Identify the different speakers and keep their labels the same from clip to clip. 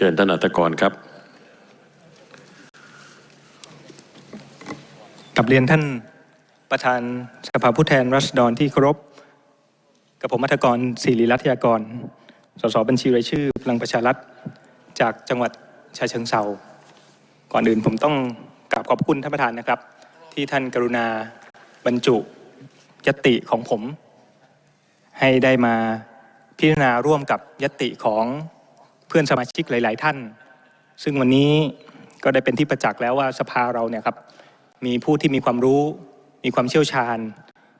Speaker 1: เชิญท่านอัตกรครับ
Speaker 2: กับเรียนท่านประธานสภาผู้แทนรัษฎรที่เคารพกับผมอัธกรศิริรัตยากร สสบัญชีรายชื่อพลังประชารัฐจากจังหวัดชาเชิงเซาก่อนอื่นผมต้องกราบขอบคุณท่านประธานนะครับ ที่ท่านกรุณาบรรจุยติของผม ให้ได้มาพิจารณาร่วมกับยติของ เพื่อนสมาชิกหลาย ๆ ท่าน ซึ่งวันนี้ก็ได้เป็นที่ประจักษ์แล้วว่าสภาเราเนี่ยครับมีผู้ที่มีความรู้ มีความเชี่ยวชาญ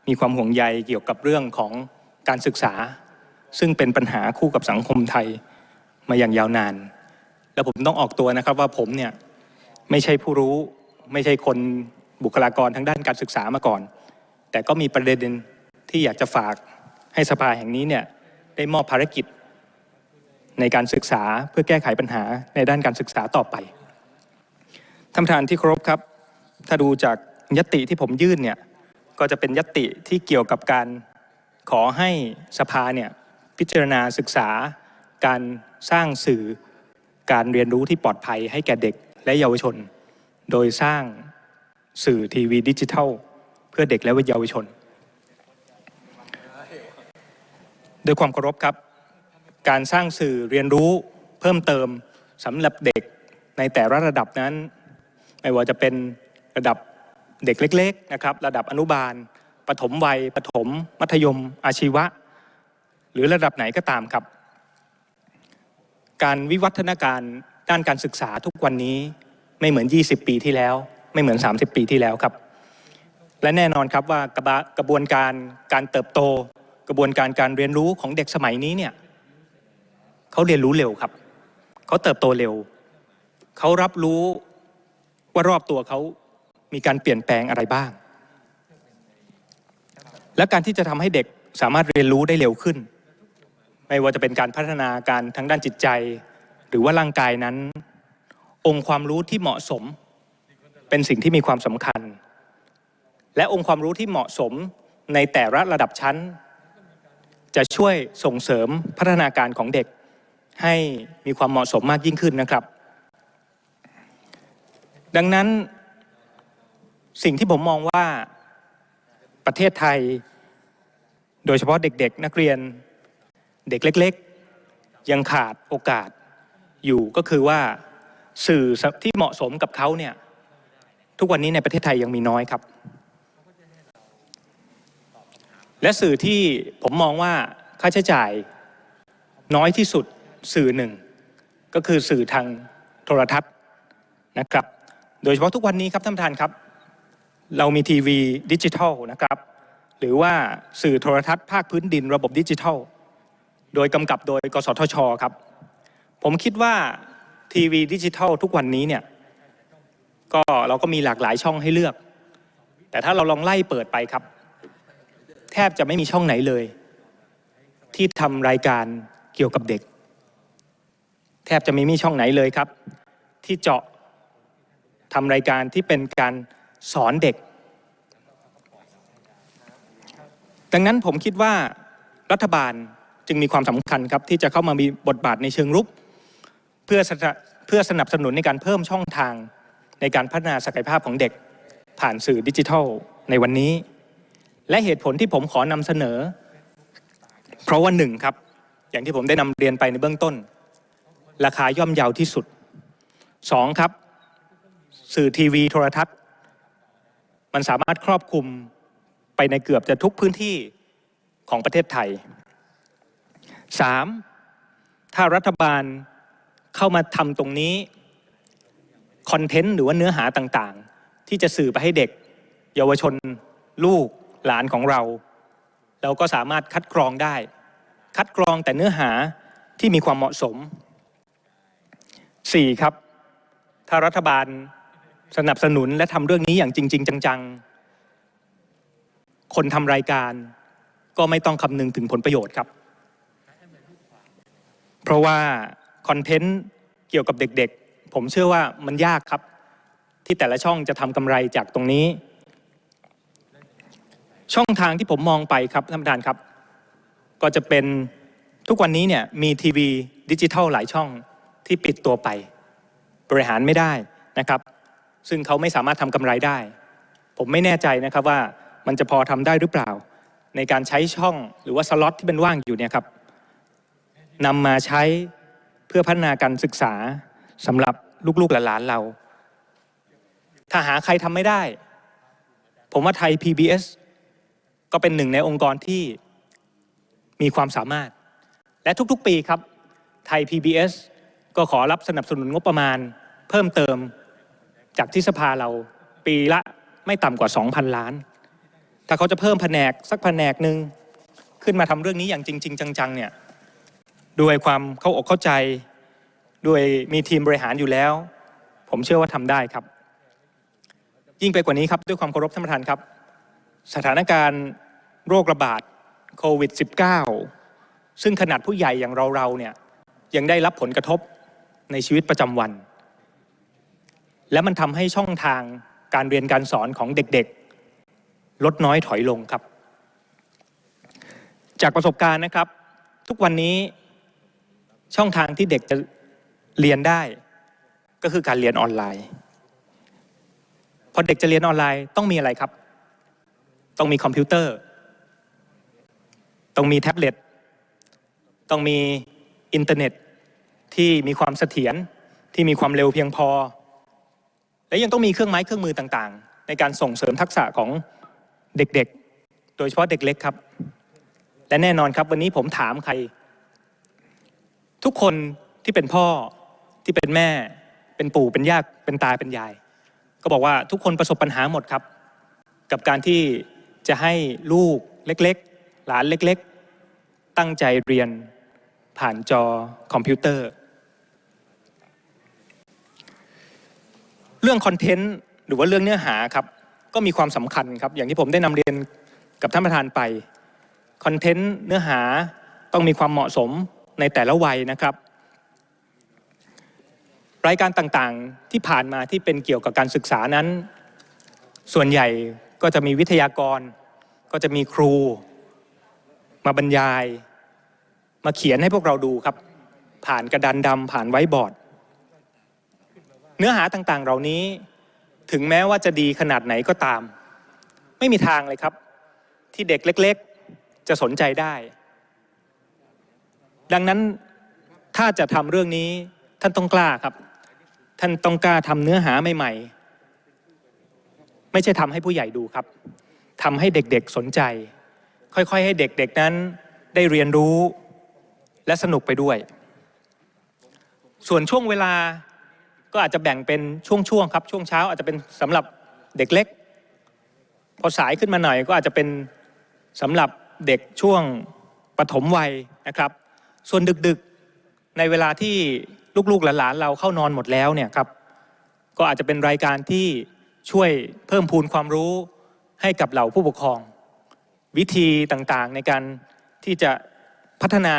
Speaker 2: มีความห่วงใยเกี่ยวกับเรื่องของการศึกษา ซึ่งเป็นปัญหาคู่กับสังคมไทยมาอย่างยาวนาน แล้วผมต้องออกตัวนะครับว่าผมเนี่ยไม่ใช่ผู้รู้ไม่ใช่คนบุคลากรทางด้านการศึกษามาก่อน แต่ก็มีประเด็นที่อยากจะฝากให้สภาแห่งนี้เนี่ยได้มอบภารกิจ ในการศึกษาเพื่อแก้ไขปัญหาในด้านการศึกษาต่อไปท่านประธานที่เคารพครับ ถ้าดูจากยติที่ผมยื่นเนี่ยก็จะเป็นยติที่เกี่ยวกับการขอให้สภาเนี่ยพิจารณาศึกษา การสร้างสื่อการเรียนรู้ที่ปลอดภัยให้แก่เด็กและเยาวชน โดยสร้างสื่อทีวีดิจิทัล เพื่อเด็กและเยาวชนโดยความเคารพครับ การสร้างสื่อเรียนรู้เพิ่มเติมสำหรับเด็กในแต่ละระดับนั้น ไม่ว่าจะเป็นระดับเด็กเล็กๆนะครับระดับอนุบาลปฐมวัยปฐมมัธยม อาชีวะ หรือระดับไหนก็ตามครับ การวิวัฒนาการด้านการศึกษาทุกวันนี้ไม่เหมือน 20 ปีที่แล้ว ไม่เหมือน 30 ปีที่แล้วครับ และแน่นอนครับว่ากระบะกระบวนการการเติบโต กระบวนการการเรียนรู้ของเด็กสมัยนี้เนี่ย เขาเรียนรู้เร็วครับ เขาเติบโตเร็ว เขารับรู้ว่ารอบตัวเขามีการเปลี่ยนแปลงอะไรบ้าง และการที่จะทำให้เด็กสามารถเรียนรู้ได้เร็วขึ้น ไม่ว่าจะเป็นการพัฒนาการทางด้านจิตใจ หรือว่าร่างกายนั้น องค์ความรู้ที่เหมาะสม เป็นสิ่งที่มีความสำคัญ และองค์ความรู้ที่เหมาะสมในแต่ละระดับชั้น จะช่วยส่งเสริมพัฒนาการของเด็ก ให้มีความเหมาะสมมากยิ่งขึ้นนะครับ ดังนั้นสิ่งที่ผมมองว่าประเทศไทย โดยเฉพาะเด็กๆ นักเรียนเด็กเล็ก ๆ ยังขาดโอกาสอยู่ก็คือว่าสื่อที่เหมาะสมกับเขาเนี่ยทุกวันนี้ในประเทศไทยยังมีน้อยครับ และสื่อที่ผมมองว่าค่าใช้จ่ายน้อยที่สุด สื่อหนึ่ง ก็คือสื่อทางโทรทัศน์นะครับ โดยเฉพาะทุกวันนี้ครับท่านประธานครับ เรามีทีวีดิจิทัลนะครับ หรือว่าสื่อโทรทัศน์ภาคพื้นดินระบบดิจิทัล โดยกำกับโดยกสทชครับ ผมคิดว่าทีวีดิจิทัลทุกวันนี้เนี่ยก็เราก็มีหลากหลายช่องให้เลือก แต่ถ้าเราลองไล่เปิดไปครับ แทบจะไม่มีช่องไหนเลย ที่ทำรายการเกี่ยวกับเด็ก แทบจะไม่มีช่องไหนเลยครับ ที่เจาะทำรายการที่เป็นการสอนเด็ก ดังนั้นผมคิดว่ารัฐบาลจึงมีความสำคัญครับ ที่จะเข้ามามีบทบาทในเชิงรุก เพื่อเพื่อสนับสนุนในการเพิ่มช่องทางในการพัฒนาศักยภาพของเด็ก ผ่านสื่อดิจิทัลในวันนี้ และเหตุผลที่ผมขอนำเสนอ เพราะว่าหนึ่งครับ อย่างที่ผมได้นำเรียนไปในเบื้องต้น ราคาย่อมเยาวที่สุดสองครับ สื่อทีวีโทรทัศน์ มันสามารถครอบคลุมไปในเกือบจะทุกพื้นที่ของประเทศไทย 3. ถ้ารัฐบาลเข้ามาทำตรงนี้คอนเทนต์หรือว่าเนื้อหาต่างๆ ที่จะสื่อไปให้เด็ก เยาวชน ลูกหลานของเรา เราก็สามารถคัดกรองได้ คัดกรองแต่เนื้อหาที่มีความเหมาะสม 4. ครับ ถ้ารัฐบาลสนับสนุนและทำเรื่องนี้อย่างจริง ๆ จัง ๆ คนทำรายการก็ไม่ต้องคำนึงถึงผลประโยชน์ครับ เพราะว่าคอนเทนต์เกี่ยวกับเด็กๆ ผมเชื่อว่ามันยากครับ ที่แต่ละช่องจะทำกำไรจากตรงนี้ ช่องทางที่ผมมองไปครับท่านประธานครับ ก็จะเป็นทุกวันนี้เนี่ยมีทีวีดิจิทัลหลายช่อง ที่ปิดตัวไป บริหารไม่ได้นะครับ ซึ่งเขาไม่สามารถทำกำไรได้ ผมไม่แน่ใจนะครับว่ามันจะพอทำได้หรือเปล่า ในการใช้ช่องหรือว่าสล็อตที่เป็นว่างอยู่เนี่ยครับนำมาใช้เพื่อพัฒนาการศึกษาสำหรับลูกๆหลานๆเรา ถ้าหาใครทำไม่ได้ ผมว่าไทย PBS ก็เป็นหนึ่งในองค์กรที่มีความสามารถ และทุกๆปีครับ ไทย PBS ก็ขอรับสนับสนุนงบประมาณ เพิ่มเติมจากที่สภาเราปีละไม่ต่ำกว่า 2,000 ล้าน ถ้าเขาจะเพิ่มแผนกสักแผนกหนึ่งขึ้นมาทำเรื่องนี้อย่างจริง ๆ จังๆเนี่ยด้วยความเข้าอกเข้าใจด้วยมีทีมบริหารอยู่แล้ว ผมเชื่อว่าทำได้ครับ ยิ่งไปกว่านี้ครับด้วยความเคารพท่านประธานครับ สถานการณ์โรคระบาดโควิด -19 ซึ่งขนาดผู้ใหญ่อย่างเราๆเนี่ยยังได้รับผลกระทบ ในชีวิตประจำวัน และมันทำให้ช่องทางการเรียนการสอนของเด็กๆ ลดน้อยถอยลงครับ จากประสบการณ์นะครับ ทุกวันนี้ช่องทางที่เด็กจะเรียนได้ ก็คือการเรียนออนไลน์ พอเด็กจะเรียนออนไลน์ต้องมีอะไรครับ ต้องมีคอมพิวเตอร์ ต้องมีแท็บเล็ต ต้องมีอินเทอร์เน็ต ที่มีความเสถียรที่มีความเร็วเพียงพอ และยังต้องมีเครื่องไม้เครื่องมือต่างๆ ในการส่งเสริมทักษะของเด็กๆ โดยเฉพาะเด็กเล็กครับ และแน่นอนครับวันนี้ผมถามใคร ทุกคนที่เป็นพ่อที่เป็นแม่ เป็นปู่เป็นย่าเป็นตาเป็นยาย ก็บอกว่าทุกคนประสบปัญหาหมดครับ กับการที่จะให้ลูกเล็กๆ หลานเล็กๆ ตั้งใจเรียนผ่านจอคอมพิวเตอร์ รื่องคอนเทนต์หรือว่าเรื่องเนื้อหาครับก็มีความสำคัญครับ อย่างที่ผมได้นำเรียนกับท่านประธานไปคอนเทนต์เนื้อหาต้องมีความเหมาะสมในแต่ละวัยนะครับ รายการต่างๆที่ผ่านมาที่เป็นเกี่ยวกับการศึกษานั้น ส่วนใหญ่ก็จะมีวิทยากร ก็จะมีครู มาบรรยาย มาเขียนให้พวกเราดูครับ ผ่านกระดานดำผ่านไว้บอร์ด เนื้อหาต่างๆ เหล่านี้ถึงแม้ว่าจะดีขนาดไหนก็ตาม ไม่มีทางเลยครับ ที่เด็กเล็ก ๆ จะสนใจได้ ดังนั้นถ้าจะทำเรื่องนี้ท่านต้องกล้าครับ ท่านต้องกล้าทำเนื้อหาใหม่ๆ ไม่ใช่ทำให้ผู้ใหญ่ดูครับทำให้เด็กๆสนใจ ค่อยๆ ให้เด็กๆนั้นได้เรียนรู้และสนุกไปด้วย ส่วนช่วงเวลา ก็อาจจะแบ่งเป็นช่วงๆครับช่วงเช้าอาจจะเป็นสำหรับเด็กเล็ก พอสายขึ้นมาหน่อยก็อาจจะเป็นสำหรับเด็กช่วงปฐมวัยนะครับ ส่วนดึกๆในเวลาที่ลูกๆหลานๆเราเข้านอนหมดแล้วเนี่ยครับก็อาจจะเป็นรายการที่ช่วยเพิ่มพูนความรู้ให้กับเหล่าผู้ปกครอง วิธีต่างๆในการที่จะพัฒนา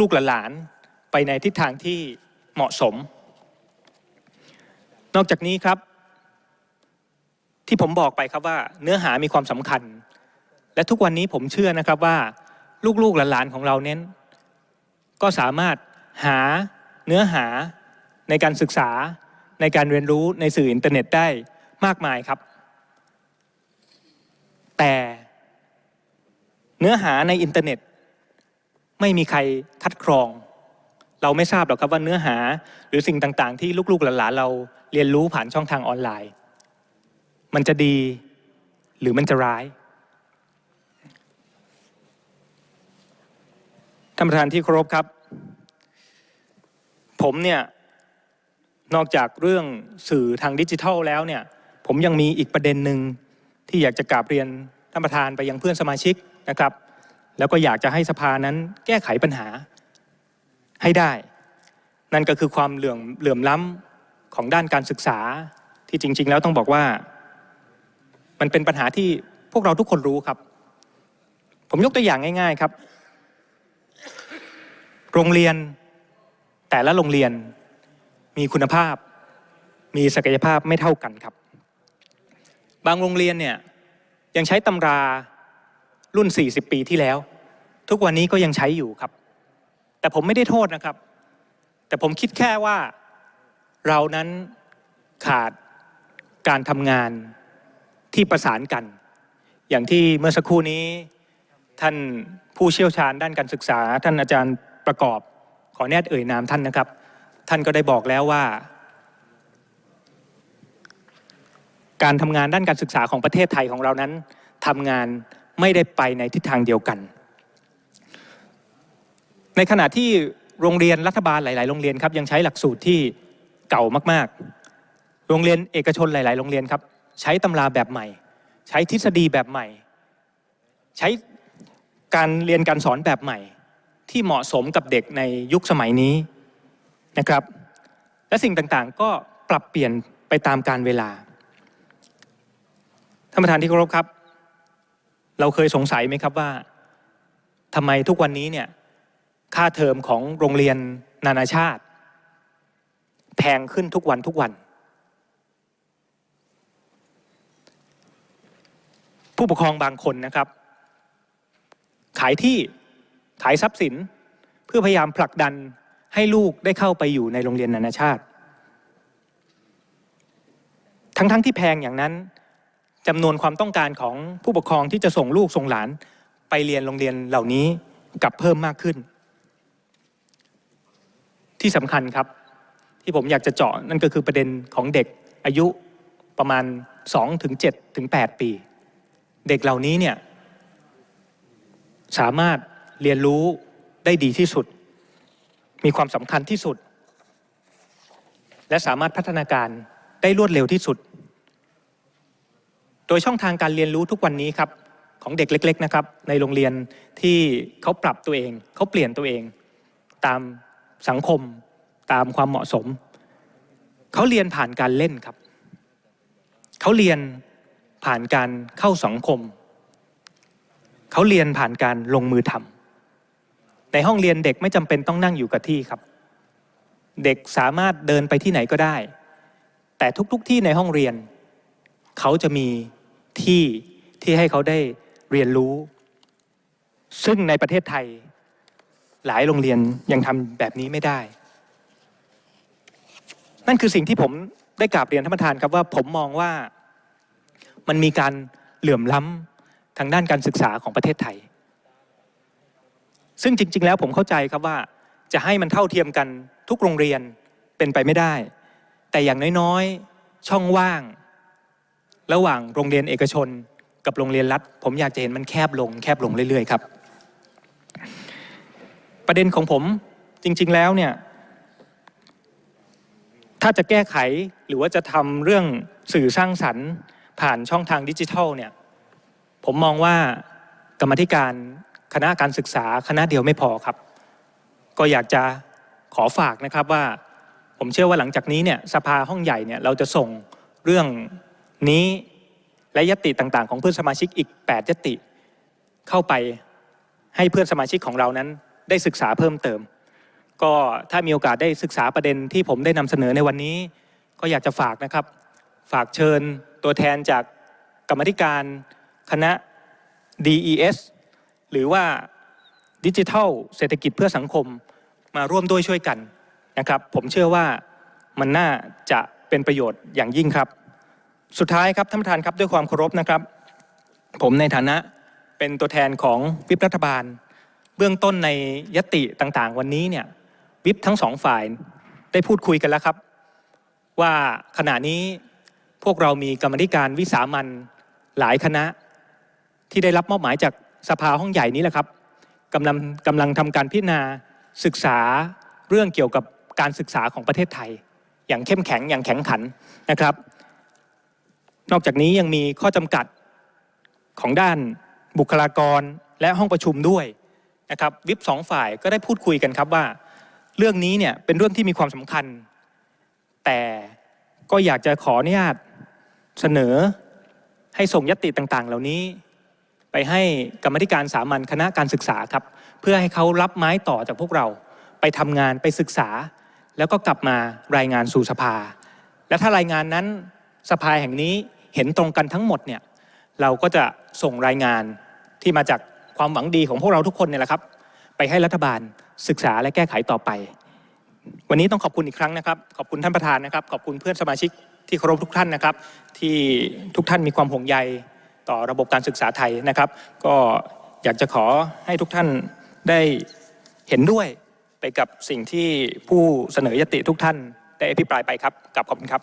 Speaker 2: ลูกๆหลานๆไปในทิศทางที่เหมาะสม นอกจากนี้ครับ ที่ผมบอกไปครับว่า เนื้อหามีความสำคัญ และทุกวันนี้ผมเชื่อนะครับว่า ลูกๆหลานๆของเราเน้น ก็สามารถหาเนื้อหาในการศึกษาในการเรียนรู้ในสื่ออินเทอร์เน็ตได้มากมายครับ แต่เนื้อหาในอินเทอร์เน็ต ไม่มีใครคัดกรอง เราไม่ทราบหรอกครับว่าเนื้อหาหรือสิ่งต่างๆ ที่ลูกๆหลานๆเรา เรียนรู้ผ่านช่องทางออนไลน์ มันจะดีหรือมันจะร้าย ท่านประธานที่เคารพครับ ผมเนี่ย นอกจากเรื่องสื่อทางดิจิทัลแล้วเนี่ย ผมยังมีอีกประเด็นหนึ่งที่อยากจะกราบเรียนท่านประธานไปยังเพื่อนสมาชิกนะครับ แล้วก็อยากจะให้สภานั้นแก้ไขปัญหาให้ได้ นั่นก็คือความเหลื่อมเหลื่อมล้ำ ของด้านการศึกษาที่จริง ๆ แล้วต้องบอกว่า มันเป็นปัญหาที่พวกเราทุกคนรู้ครับ ผมยกตัวอย่างง่าย ๆครับ โรงเรียนแต่ละโรงเรียนมีคุณภาพ มีศักยภาพไม่เท่ากันครับ บางโรงเรียนเนี่ยยังใช้ตำรารุ่น 40 ปีที่แล้ว ทุกวันนี้ก็ยังใช้อยู่ครับ แต่ผมไม่ได้โทษนะครับ แต่ผมคิดแค่ว่า เรานั้นขาดการทำงานที่ประสานกัน อย่างที่เมื่อสักครู่นี้ท่านผู้เชี่ยวชาญด้านการศึกษา ท่านอาจารย์ประกอบขอแนตเอ่ยนามท่านนะครับ ท่านก็ได้บอกแล้วว่า การทำงานด้านการศึกษาของประเทศไทยของเรานั้นทำงานไม่ได้ไปในทิศทางเดียวกัน ในขณะที่โรงเรียนรัฐบาลหลาย ๆ โรงเรียนครับยังใช้หลักสูตรที่ เก่ามากๆ โรงเรียนเอกชนหลาย ๆ โรงเรียนครับ ใช้ตำราแบบใหม่ ใช้ทฤษฎีแบบใหม่ ใช้การเรียนการสอนแบบใหม่ ที่เหมาะสมกับเด็กในยุคสมัยนี้นะครับ และสิ่งต่างๆ ก็ปรับเปลี่ยนไปตามการเวลาท่านประธานที่เคารพครับ เราเคยสงสัยไหมครับว่าทำไมทุกวันนี้เนี่ยค่าเทอมของโรงเรียนนานาชาติ พงขึ้นทุกวันทุกวัน ผู้ปกครองบางคนนะครับ ขายที่ขายทรัพย์สิน เพื่อพยายามผลักดันให้ลูกได้เข้าไปอยู่ในโรงเรียนนานาชาติ ทั้งๆทที่แพงอย่างนั้นจำนวนความต้องการของผู้ปกครองที่จะส่งลูกส่งหลานไปเรียนโรงเรียนเหล่านี้กลับเพิ่มมากขึ้น ที่สำคัญครับ ที่ผมอยากจะเจาะนั่นก็คือประเด็นของเด็กอายุประมาณ2ถึง7ถึง8ปี เด็กเหล่านี้เนี่ยสามารถเรียนรู้ได้ดีที่สุด มีความสำคัญที่สุด และสามารถพัฒนาการได้รวดเร็วที่สุด โดยช่องทางการเรียนรู้ทุกวันนี้ครับของเด็กเล็ก ๆ นะครับ ในโรงเรียนที่เขาปรับตัวเอง เขาเปลี่ยนตัวเอง ตามสังคม ตามความเหมาะสม เขาเรียนผ่านการเล่นครับ เขาเรียนผ่านการเข้าสังคม เขาเรียนผ่านการลงมือทำในห้องเรียนเด็กไม่จำเป็นต้องนั่งอยู่กับที่ครับ เด็กสามารถเดินไปที่ไหนก็ได้ แต่ทุกๆทที่ในห้องเรียน เขาจะมีที่ที่ให้เขาได้เรียนรู้ ซึ่งในประเทศไทยหลายโรงเรียนยังทำแบบนี้ไม่ได้ นั่นคือสิ่งที่ผมได้กราบเรียนท่านประธานครับว่าผมมองว่ามันมีการเหลื่อมล้ำทางด้านการศึกษาของประเทศไทย ซึ่งจริง ๆ แล้วผมเข้าใจครับว่าจะให้มันเท่าเทียมกันทุกโรงเรียนเป็นไปไม่ได้ แต่อย่างน้อยๆช่องว่าง ระหว่างโรงเรียนเอกชน กับโรงเรียนรัฐ ผมอยากจะเห็นมันแคบลง แคบลงเรื่อยๆครับ ประเด็นของผมจริง ๆ แล้วเนี่ย ถ้าจะแก้ไขหรือว่าจะทำเรื่องสื่อสร้างสรรค์ ผ่านช่องทางดิจิทัลเนี่ยผมมองว่ากรรมธิการคณะการศึกษาคณะเดียวไม่พอครับ ก็อยากจะขอฝากนะครับว่า ผมเชื่อว่าหลังจากนี้เนี่ยสภาห้องใหญ่เนี่ยเราจะส่งเรื่องนี้และยติต่างๆ ของเพื่อนสมาชิกอีก 8 ยติเข้าไปให้เพื่อนสมาชิกของเรานั้นได้ศึกษาเพิ่มเติม ก็ถ้ามีโอกาสได้ศึกษาประเด็นที่ผมได้นำเสนอในวันนี้ ก็อยากจะฝากนะครับ ฝากเชิญตัวแทนจากกรรมธิการคณะ DES หรือว่าดิจิทัลเศรษฐกิจเพื่อสังคมมาร่วมด้วยช่วยกันนะครับ ผมเชื่อว่ามันน่าจะเป็นประโยชน์อย่างยิ่งครับ สุดท้ายครับท่านประธานครับด้วยความเคารพนะครับ ผมในฐานะเป็นตัวแทนของวิปรัฐบาล เบื้องต้นในยติต่างๆ วันนี้เนี่ย วิปทั้งสองฝ่ายได้พูดคุยกันแล้วครับ ว่าขณะนี้พวกเรามีกรรมธิการวิสามันหลายคณะ ที่ได้รับมอบหมายจากสภาห้องใหญ่นี้แหละครับกำลังกำลังทำการพิจารณาศึกษาเรื่องเกี่ยวกับการศึกษาของประเทศไทย อย่างเข้มแข็งอย่างแข็งขันนะครับ นอกจากนี้ยังมีข้อจำกัดของด้านบุคลากรและห้องประชุมด้วยนะครับ วิปสองฝ่ายก็ได้พูดคุยกันครับว่า เรื่องนี้เนี่ยเป็นเรื่องที่มีความสำคัญ แต่ก็อยากจะขออนุญาตเสนอให้ส่งยติต่างๆ เหล่านี้ ไปให้กรรมธิการสามัญคณะการศึกษาครับ เพื่อให้เขารับไม้ต่อจากพวกเราไปทำงานไปศึกษา แล้วก็กลับมารายงานสู่สภา และถ้ารายงานนั้นสภาแห่งนี้เห็นตรงกันทั้งหมดเนี่ยเราก็จะส่งรายงานที่มาจากความหวังดีของพวกเราทุกคนเนี่ยแหละครับ ไปให้รัฐบาลศึกษาและแก้ไขต่อไป วันนี้ต้องขอบคุณอีกครั้งนะครับ ขอบคุณท่านประธานนะครับ ขอบคุณเพื่อนสมาชิกที่เคารพทุกท่านนะครับ ที่ทุกท่านมีความห่วงใยต่อระบบการศึกษาไทยนะครับ ก็อยากจะขอให้ทุกท่านได้เห็นด้วยไปกับสิ่งที่ผู้เสนอยติทุกท่านได้อภิปรายไปครับกลับขอบคุณครับ